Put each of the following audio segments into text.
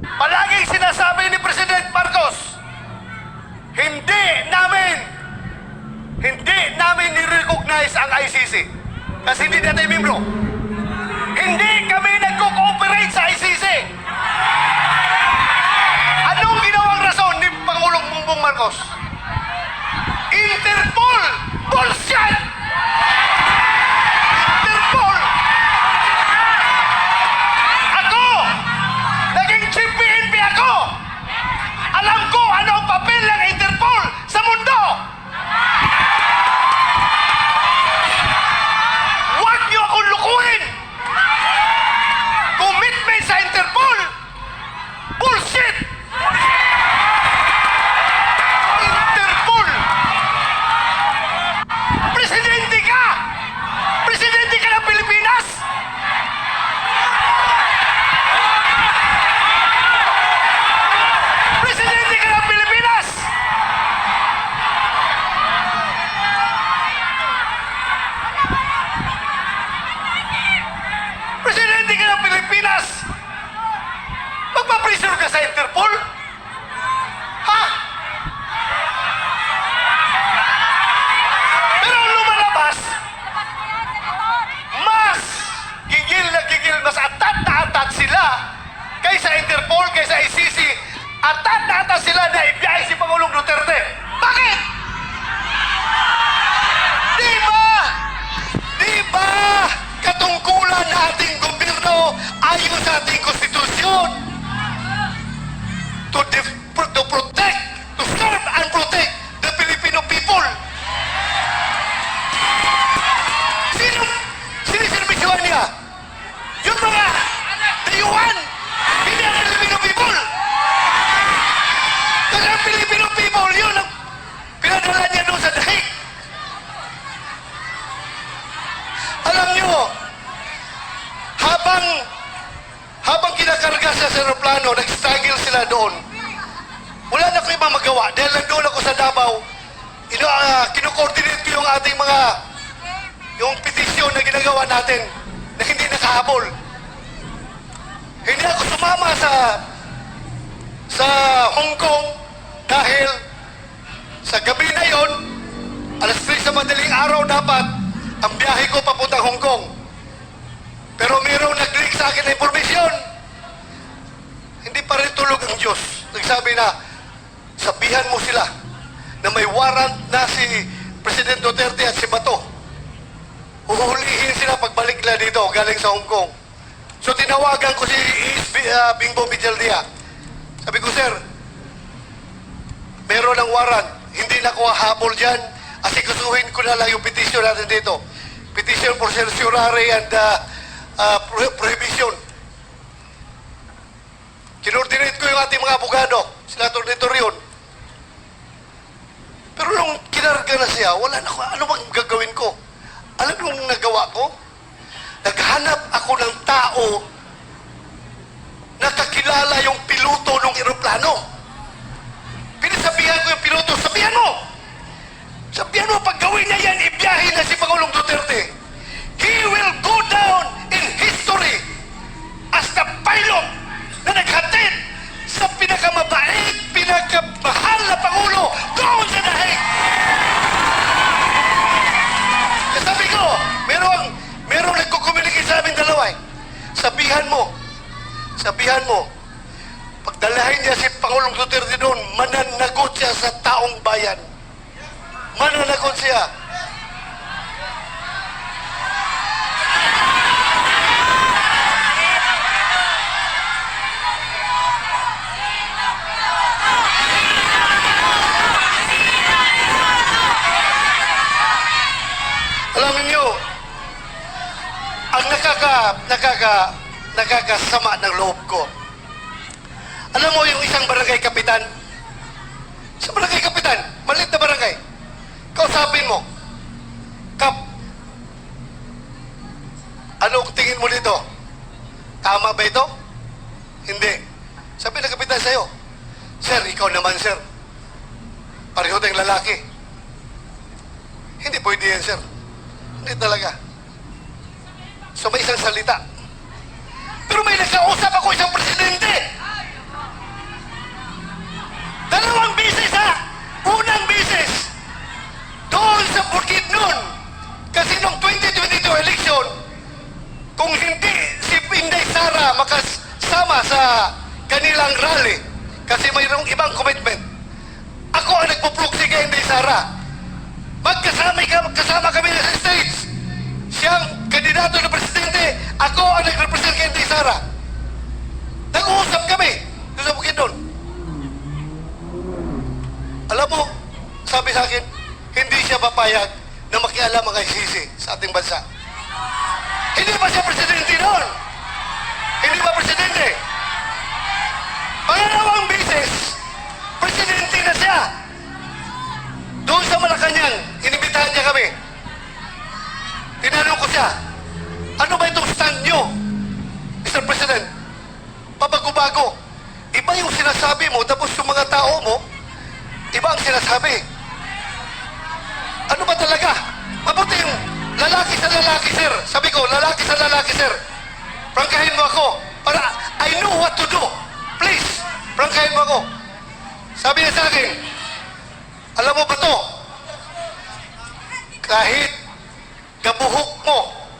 Palaging sinasabi ni President Marcos, hindi namin, hindi namin ni-recognize ang ICC. Kasi hindi natin membro. Hindi kami nagko-cooperate sa ICC. Anong ginawang rason ni Pangulong Bongbong Marcos? Gobyerno ayon sa sa aeroplano, nag-struggle sila doon. Wala na ko ibang magawa dahil nandun ako sa Davao. Ino, uh, kino-coordinate ko yung ating mga yung petisyon na ginagawa natin na hindi nakahabol. Hindi ako sumama sa sa Hong Kong dahil sa gabi na yon, alas 3 sa madaling araw dapat ang biyahe ko papuntang Hong Kong. Pero mayroong nag-leak sa akin na informasyon. Hindi pa rin tulog ang Diyos. Nagsabi na, sabihan mo sila na may warrant na si President Duterte at si Bato. Huhulihin sila pagbalik nila dito galing sa Hong Kong. So tinawagan ko si uh, Bingbo Bijaldia. Sabi ko, sir, meron ng warrant. Hindi na ko habol dyan. Asikusuhin ko na lang yung petition natin dito. Petition for certiorari and uh, uh, pro- prohibition. Kinordinate ko yung ating mga abogado. Sila tornitor yun. Pero nung kinarga na siya, wala na ko. Ano bang gagawin ko? Alam mo nung nagawa ko? Naghanap ako ng tao na kakilala yung piloto ng eroplano. Sabihan mo, pagdalahin niya si Pangulong Duterte doon, mananagot siya sa taong bayan. Mananagot siya. Alam niyo, ang nakaka, nakaka, nakakasama ng loob ko. Alam mo yung isang barangay kapitan? Sa barangay kapitan, maliit na barangay. Kausapin mo, Kap, ano tingin mo dito? Tama ba ito? Hindi. Sabi ng kapitan sa'yo, Sir, ikaw naman, sir. Pareho tayong lalaki. Hindi pwede yan, sir. Hindi talaga. So may isang salita. Pero may nagkausap ako isang presidente. Dalawang bisis ha! Unang bisis! Doon sa Bukid nun. Kasi noong 2022 election, kung hindi si Inday Sara makasama sa kanilang rally, kasi mayroong ibang commitment, ako ang nagpuproxy kay Inday Sara. Magkasama, magkasama kami sa stage. Siyang kandidato na presidente ako ang nag-represent kay Inday Sara. Nag-uusap kami doon sa Bukidnon. Alam mo, sabi sa akin, hindi siya papayag na makialam ang ICC sa ating bansa. Hindi ba siya presidente noon? Hindi ba presidente? Pangalawang beses, presidente na siya. Doon sa Malacanang, inibitahan niya kami. Tinanong ko siya, ano ba itong Pabago-bago. Iba yung sinasabi mo, tapos yung mga tao mo, iba ang sinasabi. Ano ba talaga? Mabuti yung lalaki sa lalaki, sir. Sabi ko, lalaki sa lalaki, sir. Prangkahin mo ako. Para I know what to do. Please, prangkahin mo ako. Sabi niya sa akin, alam mo ba to? Kahit gabuhok mo,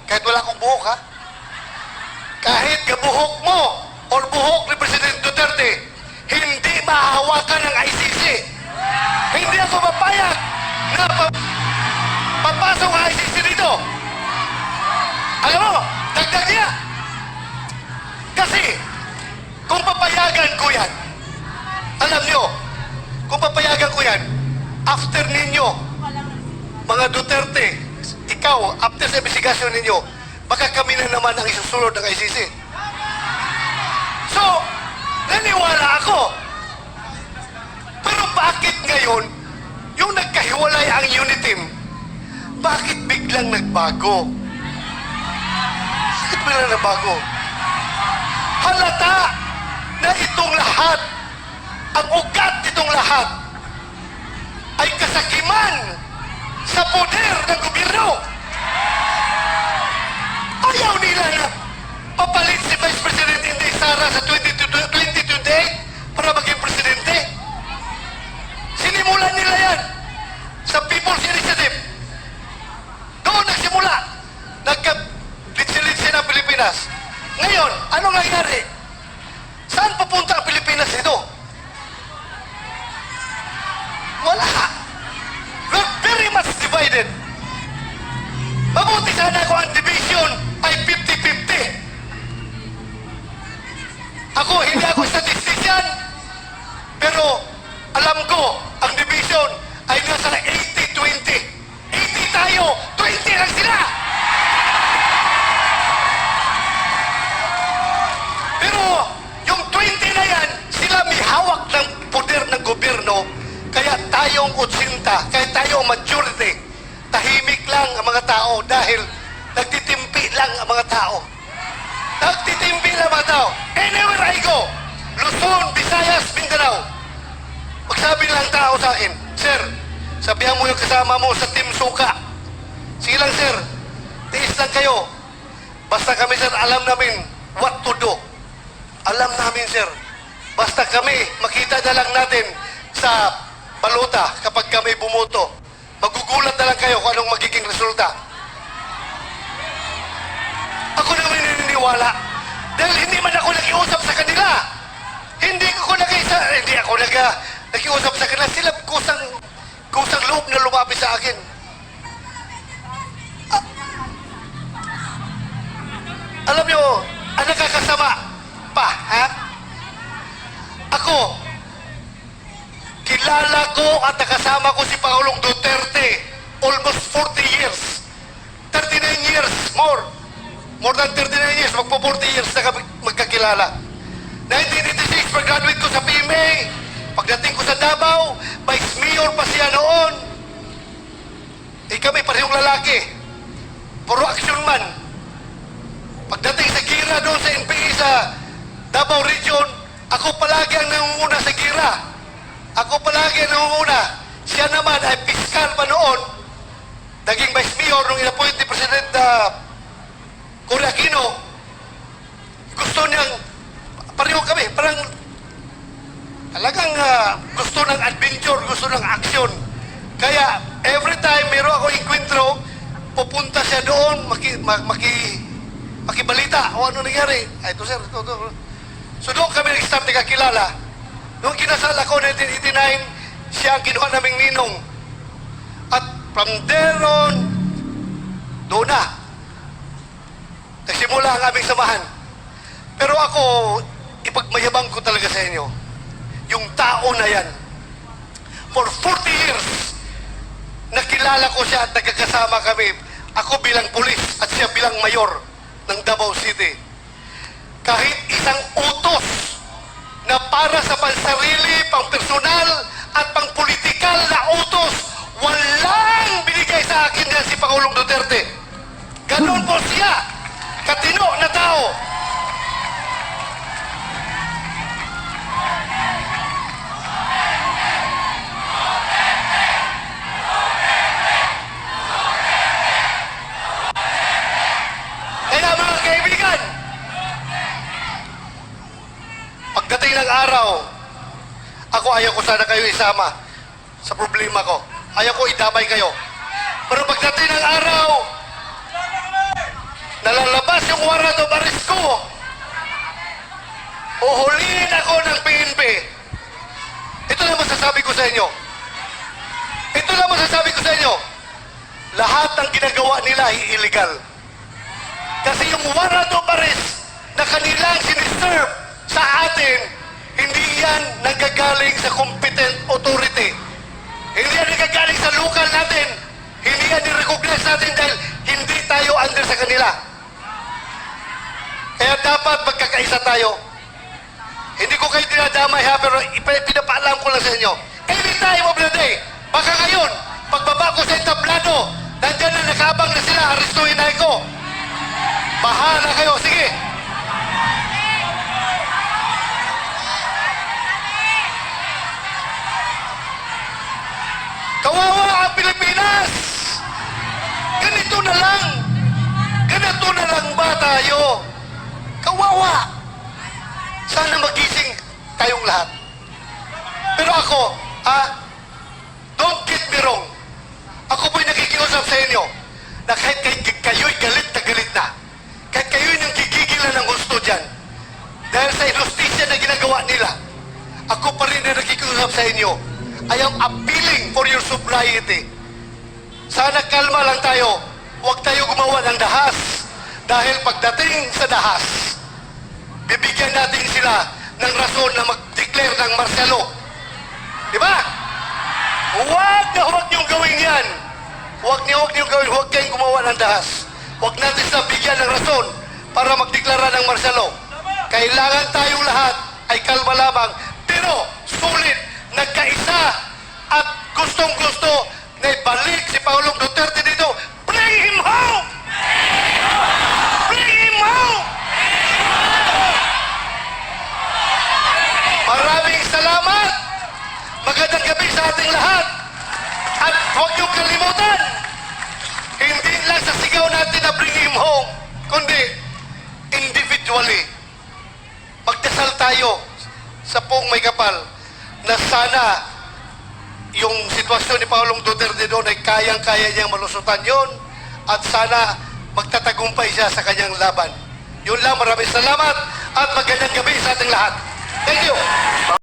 kahit wala akong buhok ha, kahit gabuhok mo or buhok ni President Duterte, hindi mahahawakan ng ICC. Hindi ako papayag na pa- papasok ang ICC dito. Alam mo, dagdag niya. Kasi, kung papayagan ko yan, alam nyo, kung papayagan ko yan, after ninyo, mga Duterte, ikaw, after sa investigasyon ninyo, baka kami na naman ang isusunod ng ICC. So, naniwala ako. Pero bakit ngayon, yung nagkahiwalay ang Unitim, bakit biglang nagbago? Bakit biglang nagbago? Halata na itong lahat, ang ugat nitong lahat, ay kasakiman sa poder ng gobyerno. Ayaw nila na papalit si Vice President Inday Sara sa 2028 para maging presidente. Sinimulan nila yan sa People's Initiative. Doon nagsimula. Nagka-litsi-litsi ng Pilipinas. Ngayon, anong nangyari? Saan pupunta ang Pilipinas nito? Wala. We're very much divided. Mabuti sana kung ang division ay 50-50. Ako, hindi ako statistician, ang division ay nasa 80-20. 80 tayo, 20 lang sila! Pero yung 20 na yan, sila may hawak ng poder ng gobyerno, kaya tayong 80, kaya tayo majority. Tahimik lang ang mga tao dahil nagtitimpi lang ang mga tao. Nagtitimpi lang ang mga tao. Anywhere I go, Luzon, Visayas, Mindanao, magsabi lang tao sa akin, Sir, sabihan mo yung kasama mo sa Team Suka. Sige lang, sir. Tiis lang kayo. Basta kami, sir, alam namin what to do. Alam namin, sir. Basta kami, makita na lang natin sa baluta kapag kami bumoto. Magugulat na lang kayo kung anong magiging resulta. Ako naman naniniwala. Dahil hindi man ako nakiusap sa kanila. Hindi ako nag-isa, hindi ako nag, nakiusap sa kanila. Sila kusang, kusang loob na lumapit sa akin. Ah. Alam nyo, ang nakakasama pa, ha? Ako, kilala ko at nakasama ko si Pangulong Duterte almost 40 years. 39 years more. More than 39 years, magpo 40 years na magkakilala. 1986, pag-graduate ko sa PMA. Pagdating ko sa Davao, vice mayor pa siya noon. Eh kami, parehong lalaki. Puro action man. Pagdating sa Gira doon sa NPA sa Davao Region, ako palagi ang nangunguna sa Gira. Ako palagi ang nangunguna. Siya naman ay piskal pa noon. Naging vice mayor nung inappoint ni President uh, Cory. Gusto niyang, pareho kami, parang talagang ah, gusto ng adventure, gusto ng action. Kaya every time meron ako enkwentro, pupunta siya doon, maki, ma- maki, makibalita o ano nangyari. Ay, ito sir, ito, ito. So doon kami staff na kakilala. Nung kinasal ako 1989, siya ang kinuha naming ninong. At from there on, doon na. Nagsimula ang aming samahan. Pero ako, ipagmayabang ko talaga sa inyo, yung tao na yan, for 40 years, nakilala ko siya at nagkakasama kami. Ako bilang pulis at siya bilang mayor ng Davao City. Kahit isang utos na para sa pansarili, pang personal at pang politikal na utos, walang binigay sa akin yan si Pangulong Duterte. Ganon po siya, ako ayaw ko sana kayo isama sa problema ko. Ayaw ko idamay kayo. Pero pagdating ng araw, nalalabas yung warrant of arrest ko. Uhulihin ako ng PNP. Ito lang masasabi ko sa inyo. Ito lang masasabi ko sa inyo. Lahat ng ginagawa nila ay illegal. Kasi yung warrant of arrest na kanilang siniserve sa atin, yan nagagaling sa competent authority. Hindi yan nagagaling sa local natin. Hindi yan ni-recognize natin dahil hindi tayo under sa kanila. Kaya dapat magkakaisa tayo. Hindi ko kayo dinadamay ha, pero pinapaalam ko lang sa inyo. Anytime of the day, baka ngayon, pagbaba ko sa entablado, nandyan na nakabang na sila, arestuhin na ako. Bahala kayo, sige. Kawawa ang Pilipinas! Ganito na lang! Sana kalma lang tayo. Huwag tayo gumawa ng dahas. Dahil pagdating sa dahas, bibigyan natin sila ng rason na mag-declare ng law. Di ba? Huwag na huwag niyong gawin yan. Huwag niyo, huwag niyong gawin. Huwag kayong gumawa ng dahas. Huwag natin sila bigyan ng rason para magdeklara ng law. Kailangan tayong lahat ay kalma lamang. Pero, sulit, tayo sa poong may kapal na sana yung sitwasyon ni Paulong Duterte doon ay kayang-kaya niyang malusutan yon at sana magtatagumpay siya sa kanyang laban. Yun lang, maraming salamat at magandang gabi sa ating lahat. Thank you.